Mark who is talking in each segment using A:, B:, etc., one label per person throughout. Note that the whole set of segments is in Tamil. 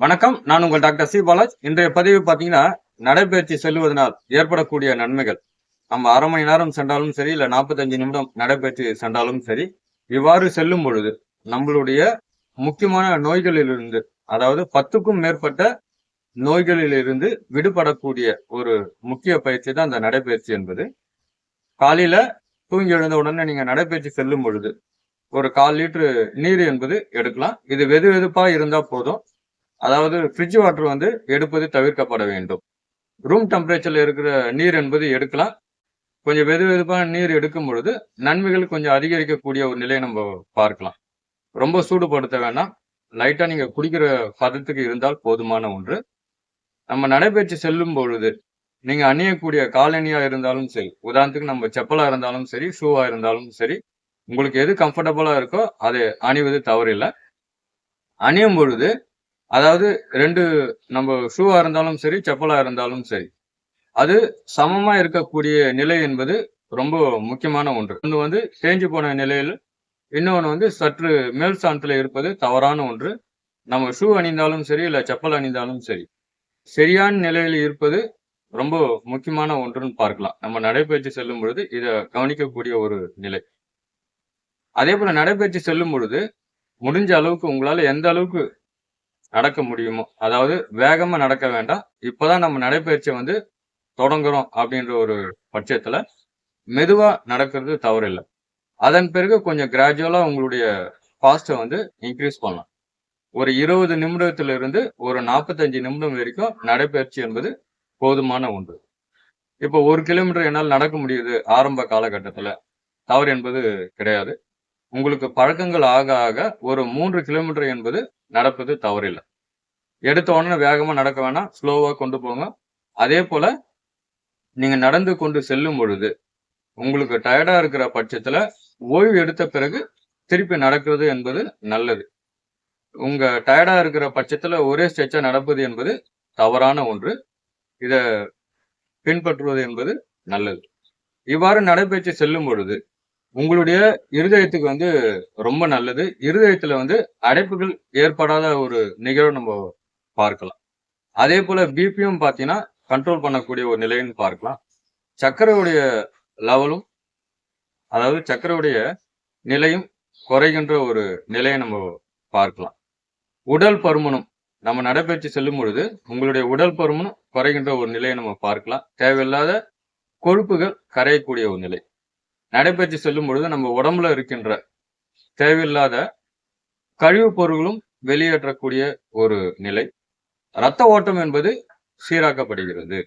A: வணக்கம். நான் உங்கள் டாக்டர் சி. பாலாஜ். இன்றைய பதிவு பார்த்தீங்கன்னா நடைபயிற்சி செல்வதனால் ஏற்படக்கூடிய நன்மைகள். நம்ம அரை மணி நேரம் சென்றாலும் சரி இல்லை நாற்பத்தஞ்சு நிமிடம் நடைபயிற்சி சென்றாலும் சரி இவ்வாறு செல்லும் பொழுது நம்மளுடைய முக்கியமான நோய்களிலிருந்து அதாவது பத்துக்கும் மேற்பட்ட நோய்களிலிருந்து விடுபடக்கூடிய ஒரு முக்கிய பயிற்சி தான் அந்த நடைபயிற்சி என்பது. காலையில தூங்கி எழுந்த உடனே நீங்க நடைபயிற்சி செல்லும் பொழுது ஒரு கால் லிட்டரு நீர் என்பது எடுக்கலாம். இது வெது வெதுப்பா இருந்தா போதும். அதாவது ஃப்ரிட்ஜ் வாட்டர் வந்து எடுப்பது தவிர்க்கப்பட வேண்டும். ரூம் டெம்பரேச்சரில் இருக்கிற நீர் என்பது எடுக்கலாம். கொஞ்சம் வெது வெதுப்பான நீர் எடுக்கும் பொழுது நன்மைகள் கொஞ்சம் அதிகரிக்கக்கூடிய ஒரு நிலையை நம்ம பார்க்கலாம். ரொம்ப சூடுபடுத்த வேண்டாம். லைட்டாக நீங்கள் குடிக்கிற பதத்துக்கு இருந்தால் போதுமான ஒன்று. நம்ம நடைபயிற்சி செல்லும் பொழுது நீங்கள் அணியக்கூடிய காலணியாக இருந்தாலும் சரி உதாரணத்துக்கு நம்ம செப்பலாக இருந்தாலும் சரி ஷூவாக இருந்தாலும் சரி உங்களுக்கு எது கம்ஃபர்டபுளாக இருக்கோ அதை அணிவது தவறில்லை. அணியும் பொழுது அதாவது ரெண்டு நம்ம ஷூவா இருந்தாலும் சரி செப்பலா இருந்தாலும் சரி அது சமமா இருக்கக்கூடிய நிலை என்பது ரொம்ப முக்கியமான ஒன்று. ஒன்று வந்து தேஞ்சு போன நிலையில் இன்னொன்று வந்து சற்று மேல் சாணத்தில் இருப்பது தவறான ஒன்று. நம்ம ஷூ அணிந்தாலும் சரி இல்லை செப்பல் அணிந்தாலும் சரி சரியான நிலையில் இருப்பது ரொம்ப முக்கியமான ஒன்றுன்னு பார்க்கலாம். நம்ம நடைபயிற்சி செல்லும் பொழுது இதை கவனிக்கக்கூடிய ஒரு நிலை. அதே போல் நடைபயிற்சி செல்லும் பொழுது முடிஞ்ச அளவுக்கு உங்களால் எந்த அளவுக்கு நடக்க முடியுமோ? அதாவது வேகமா நடக்க வேண்டாம். இப்பதான் நம்ம நடைப்பயிற்சியை வந்து தொடங்குறோம் அப்படின்ற ஒரு பட்சத்துல மெதுவா நடக்கிறது தவறில்லை. அதன் பிறகு கொஞ்சம் கிராஜுவலா உங்களுடைய ஃபாஸ்ட்டை வந்து இன்க்ரீஸ் பண்ணலாம். ஒரு இருபது நிமிடத்துல இருந்து ஒரு நாற்பத்தஞ்சு நிமிடம் வரைக்கும் நடைப்பயிற்சி என்பது போதுமான ஒன்று. இப்போ ஒரு கிலோமீட்டர் என்னால் நடக்க முடியுது ஆரம்ப காலகட்டத்துல. தவறு என்பது கிடையாது. உங்களுக்கு பழக்கங்கள் ஆக ஆக ஒரு மூன்று கிலோமீட்டர் என்பது நடப்பது தவறில்லை. எடுத்த உடனே வேகமாக நடக்க வேணாம் ஸ்லோவாக கொண்டு போங்க. அதே போல் நீங்கள் நடந்து கொண்டு செல்லும் பொழுது உங்களுக்கு டயர்டாக இருக்கிற பட்சத்தில் ஓய்வு எடுத்த பிறகு திருப்பி நடக்கிறது என்பது நல்லது. உங்கள் டயர்டாக இருக்கிற பட்சத்தில் ஒரே ஸ்ட்ரெச்சா நடப்பது என்பது தவறான ஒன்று. இதை பின்பற்றுவது என்பது நல்லது. இவ்வாறு நடைபயிற்சி செல்லும் பொழுது உங்களுடைய இருதயத்துக்கு வந்து ரொம்ப நல்லது. இருதயத்துல வந்து அடைப்புகள் ஏற்படாத ஒரு நிகழ்வு நம்ம பார்க்கலாம். அதே போல பிபியும் பார்த்தீங்கன்னா கண்ட்ரோல் பண்ணக்கூடிய ஒரு நிலைன்னு பார்க்கலாம். சக்கரையுடைய லெவலும் அதாவது சர்க்கரையுடைய நிலையும் குறைகின்ற ஒரு நிலையை நம்ம பார்க்கலாம். உடல் பருமனும் நம்ம நடைபயிற்சி செல்லும் பொழுது உங்களுடைய உடல் பருமனும் குறைகின்ற ஒரு நிலையை நம்ம பார்க்கலாம். தேவையில்லாத கொழுப்புகள் கரையக்கூடிய ஒரு நிலை. நடைபயிற்சி செல்லும் பொழுது நம்ம உடம்புல இருக்கின்ற தேவையில்லாத கழிவுப் பொருட்களும் வெளியேற்றக்கூடிய ஒரு நிலை. இரத்த ஓட்டம் என்பது சீராக்கப்படுகிறது.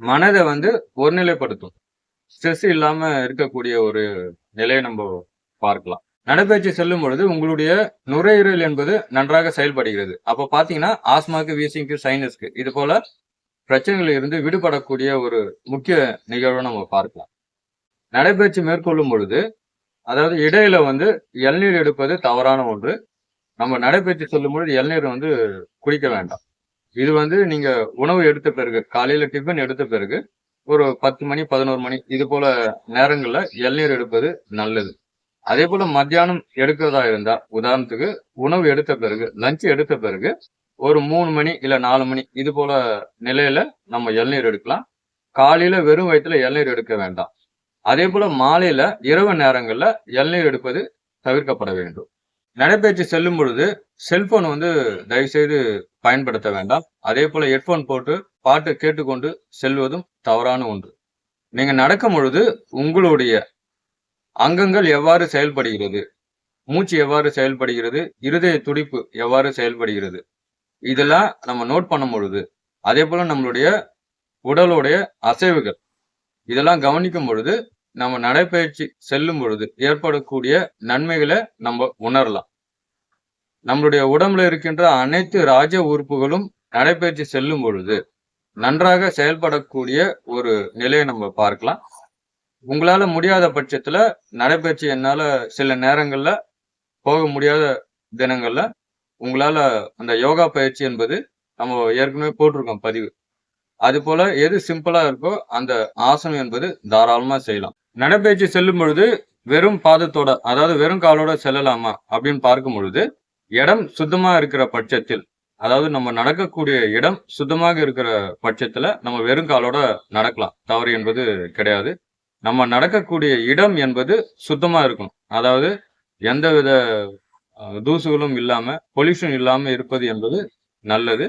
A: மனதை வந்து ஒருநிலைப்படுத்தும். ஸ்ட்ரெஸ் இல்லாம இருக்கக்கூடிய ஒரு நிலையை நம்ம பார்க்கலாம். நடைபயிற்சி செல்லும் பொழுது உங்களுடைய நுரையீரல் என்பது நன்றாக செயல்படுகிறது. அப்ப பாத்தீங்கன்னா ஆஸ்மாக்கு வீசிங்க்கு சைனஸ்க்கு இது போல பிரச்சனைகளில் இருந்து விடுபடக்கூடிய ஒரு முக்கிய நிகழ்வை நம்ம பார்க்கலாம். நடைபயிற்சி மேற்கொள்ளும் பொழுது அதாவது இடையில வந்து இளநீர் எடுப்பது தவறான ஒன்று. நம்ம நடைபயிற்சி சொல்லும் பொழுது இளநீர் வந்து குடிக்க வேண்டாம். இது வந்து நீங்க உணவு எடுத்த பிறகு காலையில டிஃபன் எடுத்த பிறகு ஒரு பத்து மணி பதினோரு மணி இது போல நேரங்கள்ல இளநீர் எடுப்பது நல்லது. அதே போல மத்தியானம் எடுக்கிறதா இருந்தா உதாரணத்துக்கு உணவு எடுத்த பிறகு லஞ்ச் எடுத்த பிறகு ஒரு மூணு மணி இல்ல நாலு மணி இது போல நிலையில நம்ம இளநீர் எடுக்கலாம். காலையில வெறும் வயிற்றுல இளநீர் எடுக்க வேண்டாம். அதே போல மாலையில இரவு நேரங்கள்ல இளநீர் எடுப்பது தவிர்க்கப்பட வேண்டும். நடைபயிற்சி செல்லும் பொழுது செல்போன் வந்து தயவுசெய்து பயன்படுத்த வேண்டாம். அதே போல ஹெட்போன் போட்டு பாட்டு கேட்டுக்கொண்டு செல்வதும் தவறான ஒன்று. நீங்க நடக்கும் பொழுது உங்களுடைய அங்கங்கள் எவ்வாறு செயல்படுகிறது? மூச்சு எவ்வாறு செயல்படுகிறது? இருதய துடிப்பு எவ்வாறு செயல்படுகிறது? இதெல்லாம் நம்ம நோட் பண்ணும் பொழுது அதே போல நம்மளுடைய உடலுடைய அசைவுகள் இதெல்லாம் கவனிக்கும் பொழுது நம்ம நடைபயிற்சி செல்லும் பொழுது ஏற்படக்கூடிய நன்மைகளை நம்ம உணரலாம். நம்மளுடைய உடம்புல இருக்கின்ற அனைத்து ராஜ உறுப்புகளும் நடைப்பயிற்சி செல்லும் பொழுது நன்றாக செயல்படக்கூடிய ஒரு நிலையை நம்ம பார்க்கலாம். உங்களால முடியாத பட்சத்துல நடைபயிற்சி என்னால சில நேரங்கள்ல போக முடியாத தினங்கள்ல உங்களால அந்த யோகா பயிற்சி என்பது நம்ம ஏற்கனவே போட்டிருக்கோம் பதிவு. அது போல எது சிம்பிளா இருக்கோ அந்த ஆசனம் என்பது தாராளமா செய்யலாம். நடைபயிற்சி செல்லும் பொழுது வெறும் பாதத்தோட அதாவது வெறும் காலோட செல்லலாமா அப்படின்னு பார்க்கும் பொழுது இடம் சுத்தமா இருக்கிற பட்சத்தில் அதாவது நம்ம நடக்கக்கூடிய இடம் சுத்தமாக இருக்கிற பட்சத்துல நம்ம வெறும் காலோட நடக்கலாம். தவறு என்பது கிடையாது. நம்ம நடக்கக்கூடிய இடம் என்பது சுத்தமா இருக்கணும். அதாவது எந்தவித வித தூசுகளும் இல்லாம பொல்யூஷன் இல்லாம இருப்பது என்பது நல்லது.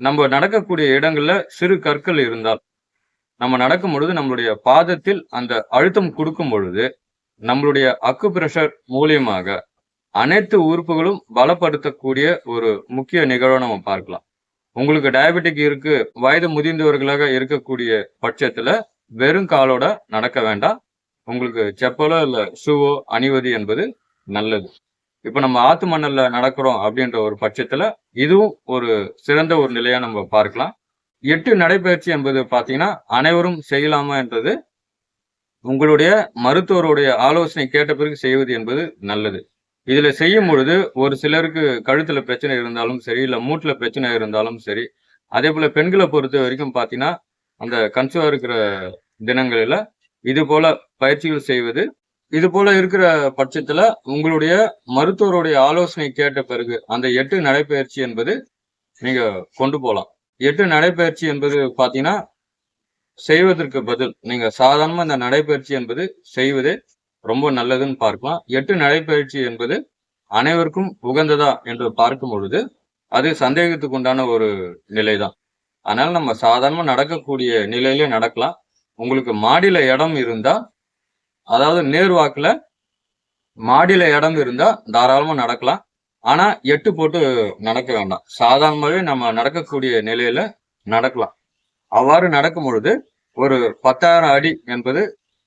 A: நம்ம நடக்கக்கூடிய இடங்கள்ல சிறு கற்கள் இருந்தால் நம்ம நடக்கும் பொழுது நம்மளுடைய பாதத்தில் அந்த அழுத்தம் கொடுக்கும் பொழுது நம்மளுடைய அக்கு பிரஷர் மூலியமாக அனைத்து உறுப்புகளும் பலப்படுத்தக்கூடிய ஒரு முக்கிய நிகழ்வை நம்ம பார்க்கலாம். உங்களுக்கு டயபெட்டிக் இருக்கு வயது முதிர்ந்தவர்களாக இருக்கக்கூடிய பட்சத்துல வெறும் காலோட நடக்க வேண்டாம். உங்களுக்கு செப்பலோ இல்ல ஷூவோ அணிவது என்பது நல்லது. இப்ப நம்ம ஆத்து மணல்ல நடக்கிறோம் அப்படின்ற ஒரு பட்சத்துல இதுவும் ஒரு சிறந்த ஒரு நிலையா நம்ம பார்க்கலாம். எட்டு நடைபயிற்சி என்பது பார்த்தீங்கன்னா அனைவரும் செய்யலாமா என்றது உங்களுடைய மருத்துவருடைய ஆலோசனை கேட்ட பிறகு செய்வது என்பது நல்லது. இதில் செய்யும் பொழுது ஒரு சிலருக்கு கழுத்தில் பிரச்சனை இருந்தாலும் சரி இல்லை மூட்டில் பிரச்சனை இருந்தாலும் சரி அதே போல் பெண்களை பொறுத்த வரைக்கும் பார்த்தீங்கன்னா அந்த கன்சுவா இருக்கிற தினங்களில் இது போல பயிற்சிகள் செய்வது இது போல இருக்கிற பட்சத்துல உங்களுடைய மருத்துவருடைய ஆலோசனை கேட்ட பிறகு அந்த எட்டு நடைப்பயிற்சி என்பது நீங்க கொண்டு போகலாம். எட்டு நடைப்பயிற்சி என்பது பார்த்தீங்கன்னா செய்வதற்கு பதில். நீங்க சாதாரணமா இந்த நடைப்பயிற்சி என்பது செய்வதே ரொம்ப நல்லதுன்னு பார்க்கலாம். எட்டு நடைப்பயிற்சி என்பது அனைவருக்கும் உகந்ததா என்று பார்க்கும் பொழுது அது சந்தேகத்துக்கு உண்டான ஒரு நிலை தான் அதனால நம்ம சாதாரணமா நடக்கக்கூடிய நிலையிலே நடக்கலாம். உங்களுக்கு மாடியில இடம் இருந்தா அதாவது நேர்வாக்குல மாடியில இடம் இருந்தா தாராளமா நடக்கலாம். ஆனா எட்டு போட்டு நடக்க வேண்டாம். சாதாரணமாகவே நம்ம நடக்கக்கூடிய நிலையில நடக்கலாம். அவ்வாறு நடக்கும் பொழுது ஒரு பத்தாயிரம் அடி என்பது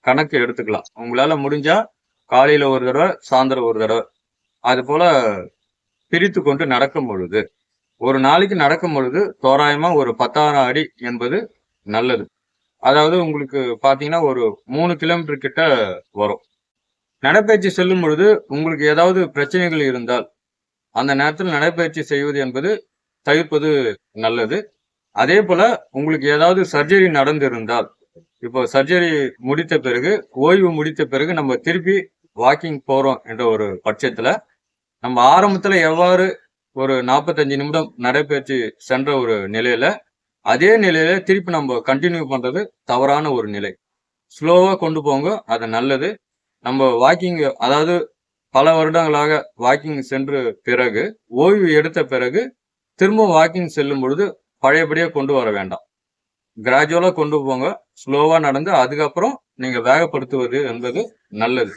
A: கணக்கு எடுத்துக்கலாம். உங்களால முடிஞ்சா காலையில ஒரு தடவை சாயந்தரம் ஒரு தடவை. அது போல பிரித்து கொண்டு நடக்கும் பொழுது ஒரு நாளைக்கு நடக்கும் பொழுது தோராயமா ஒரு பத்தாயிரம் அடி என்பது நல்லது. அதாவது உங்களுக்கு பாத்தீங்கன்னா ஒரு மூணு கிலோமீட்டர் கிட்ட வரும். நடைப்பயிற்சி செல்லும் பொழுது உங்களுக்கு ஏதாவது பிரச்சனைகள் இருந்தால் அந்த நேரத்தில் நடைப்பயிற்சி செய்வது என்பது தவிர்ப்பது நல்லது. அதே போல உங்களுக்கு ஏதாவது சர்ஜரி நடந்திருந்தால் இப்போ சர்ஜரி முடித்த பிறகு ஓய்வு முடித்த பிறகு நம்ம திருப்பி வாக்கிங் போறோம் என்ற ஒரு பட்சத்துல நம்ம ஆரம்பத்துல எவ்வாறு ஒரு நாற்பத்தஞ்சு நிமிடம் நடைபயிற்சி சென்ற ஒரு நிலையில அதே நிலையில திருப்பி நம்ம கண்டினியூ பண்றது தவறான ஒரு நிலை. ஸ்லோவா கொண்டு போங்க அது நல்லது. நம்ம வாக்கிங் அதாவது பல வருடங்களாக வாக்கிங் சென்று பிறகு ஓய்வு எடுத்த பிறகு திரும்ப வாக்கிங் செல்லும் பொழுது பழையபடியாக கொண்டு வர வேண்டாம். கிராஜுவலாக கொண்டு போங்க ஸ்லோவாக நடந்து அதுக்கப்புறம் நீங்கள் வேகப்படுத்துவது என்பது நல்லது.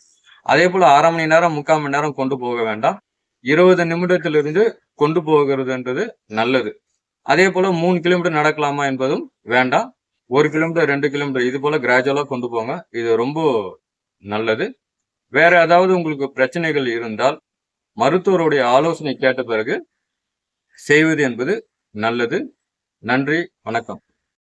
A: அதே போல் அரை மணி நேரம் முக்கால் மணி நேரம் கொண்டு போக வேண்டாம். இருபது நிமிடத்திலிருந்து கொண்டு போகிறதுன்றது நல்லது. அதே போல் மூணு கிலோமீட்டர் நடக்கலாமா என்பதும் வேண்டாம். ஒரு கிலோமீட்டர் ரெண்டு கிலோமீட்டர் இது போல் கிராஜுவலாக கொண்டு போங்க இது ரொம்ப நல்லது. வேற ஏதாவது உங்களுக்கு பிரச்சனைகள் இருந்தால் மருத்துவருடைய ஆலோசனை கேட்ட பிறகு செய்வது என்பது நல்லது. நன்றி வணக்கம்.